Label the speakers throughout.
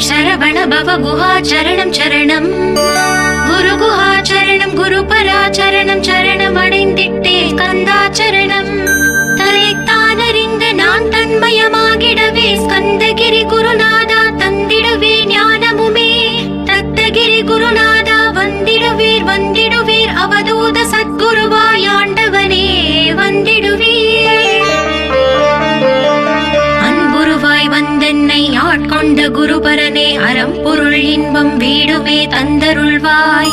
Speaker 1: சரவண பவ குஹாச்சரணம் சரணம். குரு குஹாச்சரணம் குரு பராச்சரணம் சரணம் அடைந்திட்டேன் ஸ்கந்தாச்சரணம் தலைத்தானறிந்து நான் தன்மயமாகிடவே ஸ்கந்தகிரி குருநாத குருபரனே அறம் பொருள் இன்பம் வீடுமே தந்தருள்வாய்.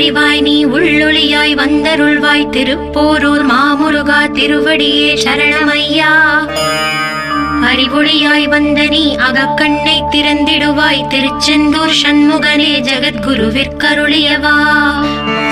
Speaker 1: அறிவாய் நீ உள்ளொளியாய் வந்தருள்வாய். திருப்போரூர் மாமுருகா திருவடியே சரணமையா. அறிவொளியாய் வந்த நீ அகக்கண்ணை திறந்திடுவாய். திருச்செந்தூர் சண்முகனே ஜெகத்குருவிற்கருளியவா.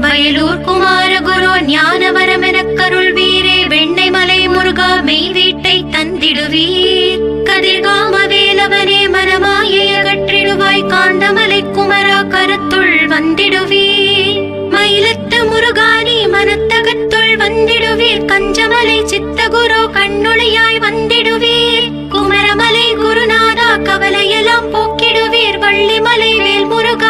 Speaker 1: வயலூர் குமார குரு ஞானவரமெனக் கருள் வீரே வெண்ணை மலை முருகா மெய் வீட்டை தந்திடுவீர். கதிர்காம வேலவனே மனமாயை அகற்றிடுவாய். காந்தமலை குமரா கருத்துள் வந்திடுவீர். மயிலத்து முருகானி மனத்தகத்துள் வந்திடுவீர். கஞ்சமலை சித்தகுரு கண்ணுளியாய் வந்திடுவீர். குமரமலை குருநாதா கவலையெல்லாம் போக்கிடுவீர். வள்ளிமலை வேல் முருகா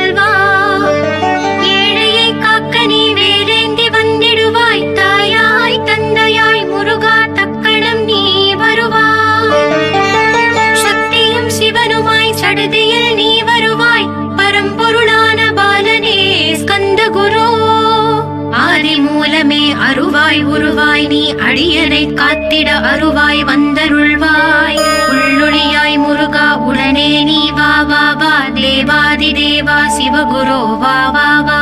Speaker 1: காத்திட அருவாய் வந்தருள்வாய். உள்ளொளியாய் முருகா உடனே நீ வா வா வா. தேவாதி தேவா சிவகுரோ வா வா வா.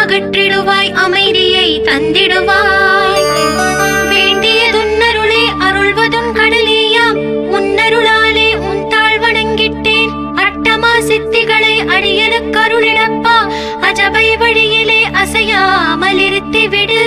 Speaker 1: அகற்றிடுவாய் அமைதியை தந்திடுவாய். வேண்டியதுன்னருளே அருள்வதும் கடலேயாம் உன்னருளாலே உன் தாழ் வணங்கிட்டேன் அட்டமா சித்திகளை அடியனுக்கு அருளிடப்பா அஜபை வழியிலே அசையாமல் இருத்திவிடு விடு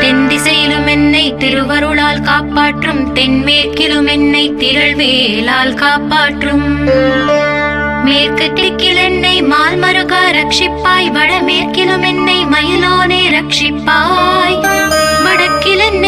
Speaker 1: தென் திசையிலும் என்னை திருவருளால் காப்பாற்றும் தென்மேற்கிலும் என்னை திரள்வேலால் காப்பாற்றும். மேற்கு கிழக்கில் என்னை மால்மருகா ரட்சிப்பாய் வடமேற்கிலும் என்னை மயிலோனே ரட்சிப்பாய். வடக்கில் என்னை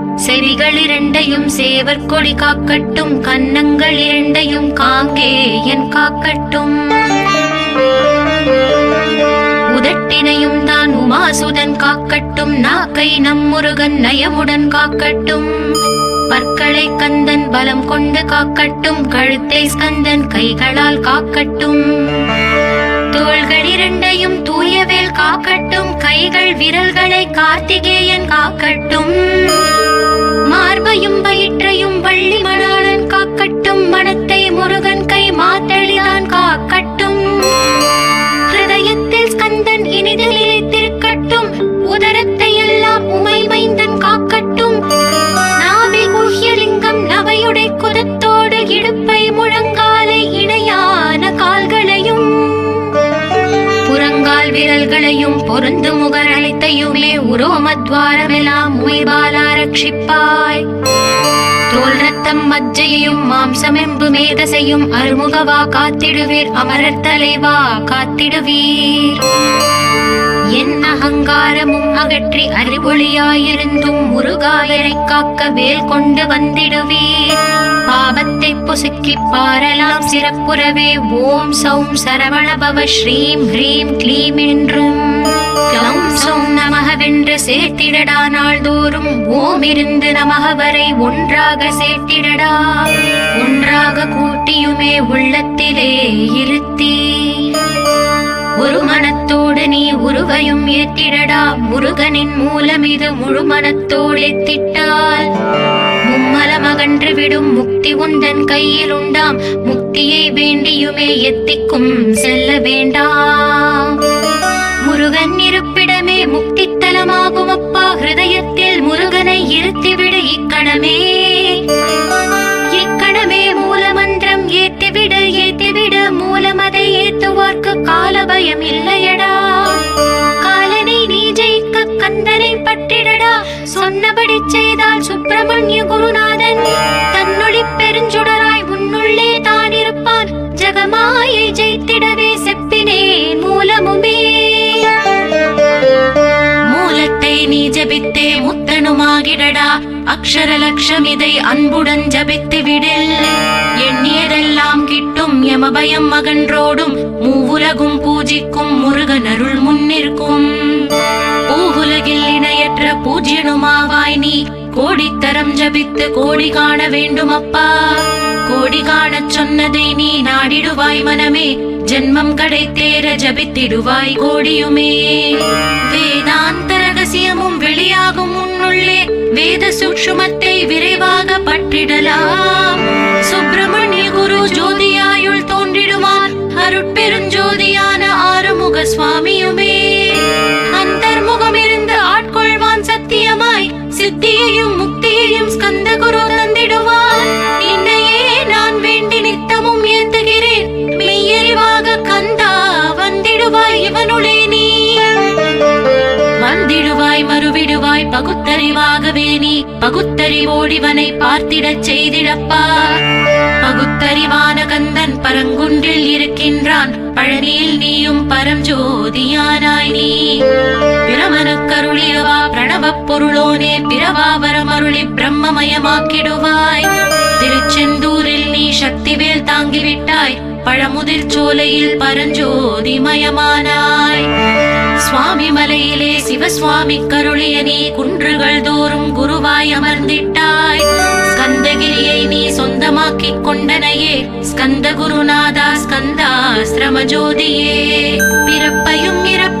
Speaker 1: செவிகள் இரண்டையும் சேவர் கொடி காக்கட்டும் கன்னங்கள் இரண்டையும் காங்கேயன் காக்கட்டும். உதட்டினையும் தான் உமாசுதன் காக்கட்டும் நாக்கை நம் முருகன் நயமுடன் காக்கட்டும். பற்களை கந்தன் பலம் கொண்டு காக்கட்டும் கழுத்தை ஸ்கந்தன் கைகளால் காக்கட்டும். தோள்கள் இரண்டையும் தூயவேல் காக்கட்டும் கைகள் விரல்களை கார்த்திகேயன் காக்கட்டும். மார்பையும் வயிற்றையும் வள்ளி மணாளன் காக்கட்டும். மனத்தை முருகன் கை மாத்தளிதான் காக்கட்டும். ஹிருதயத்தில் ஸ்கந்தன் இனிதில் திருக்கட்டும் உதரத்தை எல்லாம் உமை மைந்தன் காக்கட்டும். நாவில் குஹ்யலிங்கம் நவையுடை குதத்தோடு இடுப்பை முழங்காலை இணையான கால்களையும். புறங்கால் விரல்களையும் பொருந்து முகரளித்தையுமே உரோமத்வாரமெல்லாம் உமை பாலா ரட்சிப்பார் ரத்தம் மஜ்ஜையையும் மாம்சமெம்பு மேதசையும் அருமுகவா காத்திடுவீர் அமரர் தலைவா காத்திடுவீர். என் அகங்காரமும் அகற்றி அறிவொளியாயிருந்தும் முருகாயரை காக்க வேல் கொண்டு வந்திடுவீர் பாவத்தை பொசுக்கி பாரலாம் சிறப்புறவே. ஓம் சௌம் சரவணபவ ஸ்ரீம் ஹ்ரீம் க்ளீம் என்றும். க்ளௌம் சௌம் நமகவென்று சேர்த்திடடா நாள்தோறும். ஓம் இருந்து நமக வரை ஒன்றாக சேர்த்திடடா. ஒன்றாக கூட்டியுமே உள்ளத்திலே இருத்தே ஒரு மனத்தோடு நீ உருவையும் ஏத்திடடா முருகனின் மூலம் இது முழு மனத்தோடு எத்திட்டால் மும்மலம் அகன்று விடும் முக்தி உந்தன் கையில் உண்டாம். முக்தியை வேண்டியுமே எத்திக்கும் செல்ல வேண்டாம். முருகன் இருப்பிடமே முக்தி தலமாகும் அப்பா. ஹிருதயத்தில் முருகனை இருத்திவிடு இக்கணமே. பயம் இல்லையடா காலனை நீ ஜெயிக்க கந்தனை பற்றிடடா. சொன்னபடி செய்தால் சுப்பிரமணிய குருநாதன் தன்னொழி பெருஞ்சுடராய் உன்னுள்ளே தான் இருப்பான் ஜெகமாயை ஜெயித்திடவே செப்பினே மூலமுமே. மூலத்தை நீ ஜபித்தே முத்தனுமாகிடடா. அக்ஷர லட்சம் இதை அன்புடன் ஜபித்து விடில் எண்ணியதெல்லாம் யமபயம் மகன்றோடும் மூவுலகும் பூஜிக்கும் முருகன் அருள் முன்னிற்கும். பூவுலகில் இணையற்ற பூஜ்யனுமாவாய் நீ கோடித்தரம் ஜபித்து கோடி காண வேண்டும் அப்பா கோடி காணச் சொன்னதை நீ நாடிடுவாய் மனமே ஜென்மம் கடைத்தேர ஜபித்திடுவாய் கோடியுமே. வேதாந்த ரகசியமும் வெளியாகும் உன்னுள்ளே வேத சுக்ஷுமத்தை விரைவாக பற்றிடலாம். சுப்பிரமணிய குரு ஜோதி தோன்றிடுவார் அருட்பெருஞ்சோதியான ஆறுமுக சுவாமியுமே அந்தர்முகம் இருந்து ஆட்கொள்வான் சத்தியமாய் சித்தியையும் முக்தியையும் ஸ்கந்த குரு தந்திடுவார். என்னையே நான் வேண்டி நித்தமும் ஏந்துகிறேன் மெய்யறிவாக கந்தா வந்திடுவாய் இவனுளே நீ. வந்திடுவாய் மறுவிடுவாய் பகுத்தறிவாகவே நீ. பகுத்தறிவோடிவனை பார்த்திடச் செய்திடப்பா. பரங்குன்றில் இருக்கின்றான். பழனியில் நீயும் பரஞ்சோதியானாய் நீ. பிரமனுக்கருளியவா பிரணவப் பொருளோனே பிரவாவரமருளி பிரம்மமயமாக்கிடுவாய். திருச்செந்தூரில் நீ சக்திவேல் தாங்கிவிட்டாய். பழமுதிர் சோலையில் பரஞ்சோதி மயமானாய். சுவாமி மலையிலே சிவசுவாமி கருளிய நீ குன்றுகள் தோறும் குருவாய் அமர்ந்திட்டாய். ஸ்கந்தகிரியை நீ சொந்தமாக்கிக் கொண்டனையே. ஸ்கந்த குருநாதா ஸ்கந்தா ஸ்ரமஜோதியே பிறப்பையும் இறப்பையும்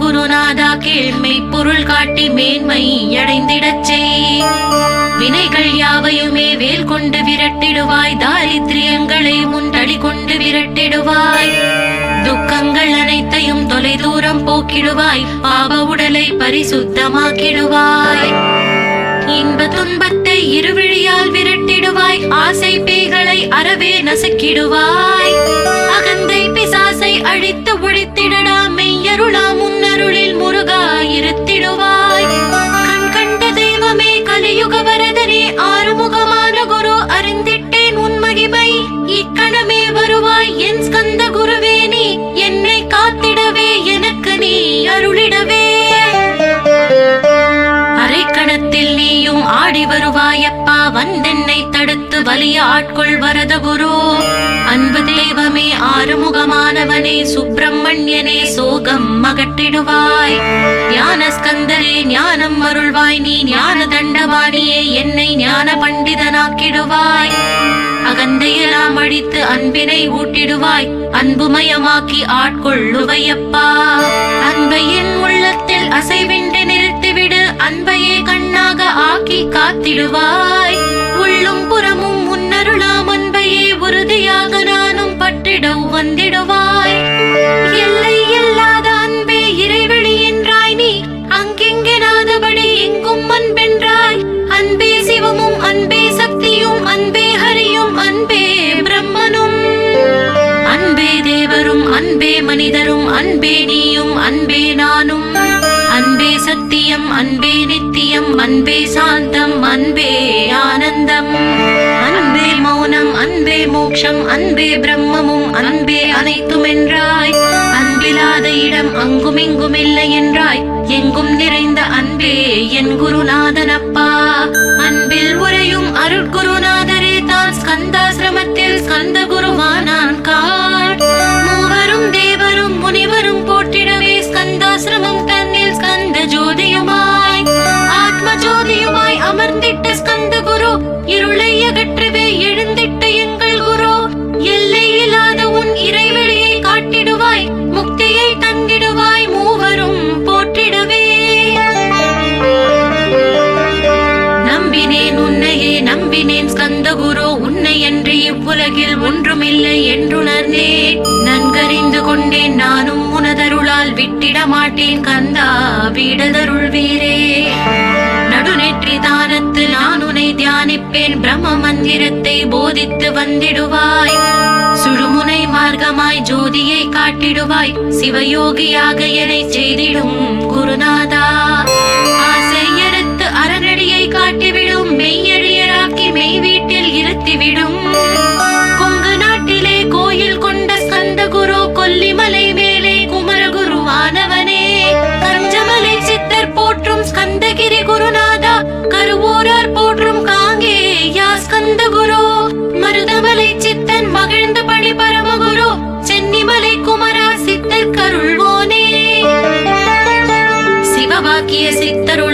Speaker 1: குருநாதா கேள் பொருள் காட்டி மேன்மை அடைந்திடச் செய். வினைகள் யாவையுமே வேல் கொண்டு விரட்டிடுவாய். தாரித்ரியங்களை முன் கொண்டு விரட்டிடுவாய். துக்கங்கள் அனைத்தையும் தொலைதூரம் போக்கிடுவாய். பாவ உடலை பரிசுத்தமாக்கிடுவாய். இன்ப துன்பத்தை இருவிழியால் விரட்டிடுவாய். ஆசை பேய்களை அறவே நசுக்கிடுவாய். அகந்தை பிசாசை அழித்து ஒழித்திடடா. மெய்யருளாமும் அருளில் முருகா இருத்திடுவாய். கண் கண்ட தெய்வமே கலியுக வரதனே ஆறுமுகமான குரு அறிந்திட்டேன் உன் மகிமை. இக்கணமே வருவாய் என் ஸ்கந்த குருவே நீ என்னை காத்திடவே எனக்கு நீ அருளிடவே அரைக்கணத்தில் நீயும் ஆடி வருவாயப்பா வந்தென்னை தடுத்து வலிய ஆட்கொள் வரத அன்பு தெய்வமே ஆறுமுகமானவனே சுப்பிரமணியனே சோகம் மகட்டிடுவாய். ஞான ஸ்கந்தரே ஞானம் அருள்வாய். நீ ஞான தண்டவாணியே என்னை ஞான பண்டிதனாக்கிடுவாய். அகந்தையெல்லாம் அழித்து அன்பினை ஊட்டிடுவாய். அன்புமயமாக்கி ஆட்கொள்ளுவையப்பா அன்பையின் உள்ளத்தில் அசைவின்றி நிறுத்திவிடு. அன்பையே கண்ணாக ஆக்கி காத்திடுவாய். உள்ளும் புறமும் முன்னருளாம் உறுதியாக நானும் பட்டிட வந்திடுவாய். எல்லை இல்லாத அன்பே இறைவெளி என்றாய் நீ. அங்கெங்கெனாதபடி எங்கும் அன்பென்றாய். அன்பே சிவமும் அன்பே சக்தியும் அன்பே ஹரியும் அன்பே பிரம்மனும். அன்பே தேவரும் அன்பே மனிதரும் அன்பே நீயும் அன்பே நானும். அன்பே சத்தியம் அன்பே நித்தியம் அன்பே சாந்தம் அன்பே ஆனந்தம். அன்பே மோட்சம் அன்பே பிரம்மமும் அன்பே அனைத்தும் என்றாய் அன்பிலாத இடம் அங்கும் இங்கும் இல்லை என்றாய். எங்கும் நிறைந்த அன்பே என் குருநாதனப்பா. அன்பில் உரையும் அருட்குருநாதரே தான். ஸ்கந்தாசிரமத்தில் ஸ்கந்த குருவானான். கா மாட்டேன் கந்தா வீடதருள் வீரே. நடுநெற்றி தானத்து நான் உனை தியானிப்பேன். பிரம்ம மந்திரத்தை போதித்து வந்திடுவாய். சுழுமுனை மார்க்கமாய் ஜோதியை காட்டிடுவாய். சிவயோகியாக என்னை செய்திடும் குருநாதா. ஆசையறுத்து அறநடியை காட்டிவிடும். மெய்யழியராக்கி மெய் வீட்டில் இருத்திவிடும்.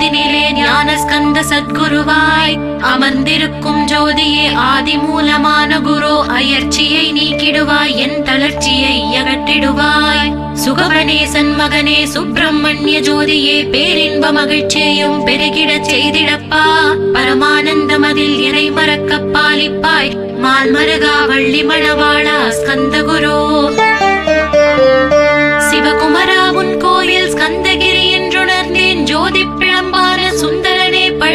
Speaker 1: ஞானத்தினிலே ஞான ஸ்கந்த சத்குருவாய் அமர்ந்திருக்கும் ஜோதியே ஆதி மூலமான குரு அயர்ச்சியை நீக்கிடுவாய் என் தளர்ச்சியை அகற்றிடுவாய். சுகவனே சன்மகனே சுப்பிரமணிய ஜோதியே பேரின்ப மகிழ்ச்சியையும் பெருகிடச் செய்திடப்பா. பரமானந்தம் அதில் இறை மறக்க பாலிப்பாய். மால்மருகா வள்ளி மணவாளா ஸ்கந்தகுரு சிவகுமரா உன் கோயில் ஸ்கந்தகிரி என்றுணர்ந்தேன் ஜோதி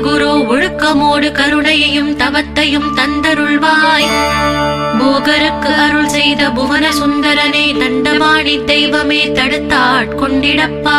Speaker 1: குரு ஒழுக்கமோடு கருணையையும் தவத்தையும் தந்தருள்வாய். போகருக்கு அருள் செய்த புவன சுந்தரனே தண்டபாணி தெய்வமே தடுத்தாட்கொண்டிடப்பா.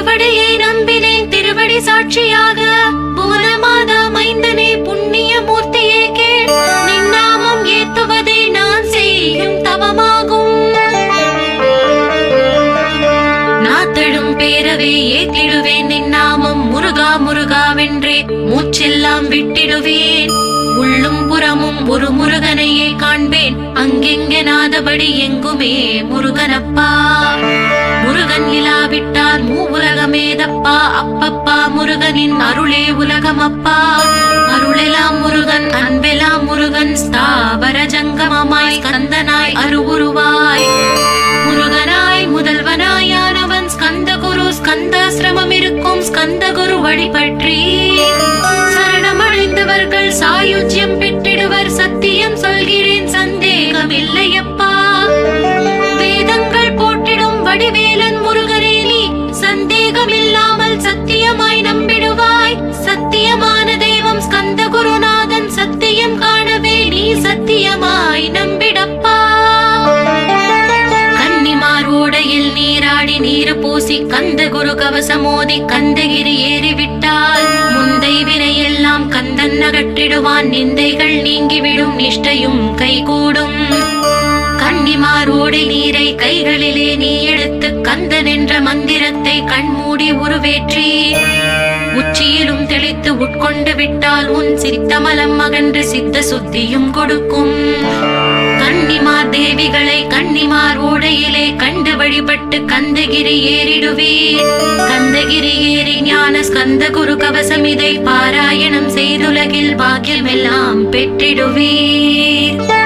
Speaker 1: திருவடியை நம்பினேன் திருவடி சாட்சியாக. போலமாதா மைந்தனே புண்ணிய மூர்த்தியே கேள். நின்னாமம் ஏத்துவதே நான் செய்யும் தவமாகும். நாத்தழும் பேரவே ஏத்திடுவேன் நின் நாமம். முருகா முருகாவென்றே மூச்செல்லாம் விட்டிடுவேன். உள்ளும் புறமும் ஒரு முருகனையே காண்பேன். அங்கெங்கெனாதபடி எங்குமே முருகனப்பா. முருகன் இலாவிட்டால் மூலகமேதப்பா அப்பப்பா முருகனின் அருளே உலகமப்பா. அருளெலாம் முருகன் அன்பெலாம் முருகன் ஸ்தாவர ஜங்கமமாய் கந்தனாய் அருவுருவாய். முருகனாய் முதல்வனாயானவன் ஸ்கந்த குரு ஸ்கந்தாசிரமம் இருக்கும் ஸ்கந்த குரு வழிபற்றி. சரணமடைந்தவர்கள் சாயுஜ்யம் பெற்றிடுவர் சத்தியம் சொல்கிறேன் சந்தேகம் வடிவேலன் முருகனே நீ சந்தேகம் இல்லாமல் சத்தியமாய் நம்பிடுவாய். சத்தியமான தெய்வம் ஸ்கந்த குருநாதன் சத்தியம் காணவே நீ சத்தியமாய் நம்பிடப்பா. கன்னிமார் ஓடையில் நீராடி நீர் பூசி கந்த குரு கவசமோதி கந்தகிரி ஏறிவிட்டால் முந்தை வினையெல்லாம் கந்தன் அகற்றிடுவான் நிந்தைகள் நீங்கிவிடும் நிஷ்டையும் கைகூடும். கன்னிமார் ஓடை நீரை கைகளிலே நீ எடுத்து கந்தன் என்ற மந்திரத்தை கண்மூடி உருவேற்றி உச்சியிலும் தெளித்து உட்கொண்டு விட்டால் உன் சித்தமலம் அகன்று சித்த சுத்தியும் கொடுக்கும். கன்னிமார் தேவிகளை கன்னிமார் ஓடையிலே கண்டு வழிபட்டு கந்தகிரி ஏறிடுவீர். கந்தகிரி ஏறி ஞான ஸ்கந்த குரு கவசம் இதை பாராயணம் செய்துலகில் பாக்கியமெல்லாம் பெற்றிடுவீர்.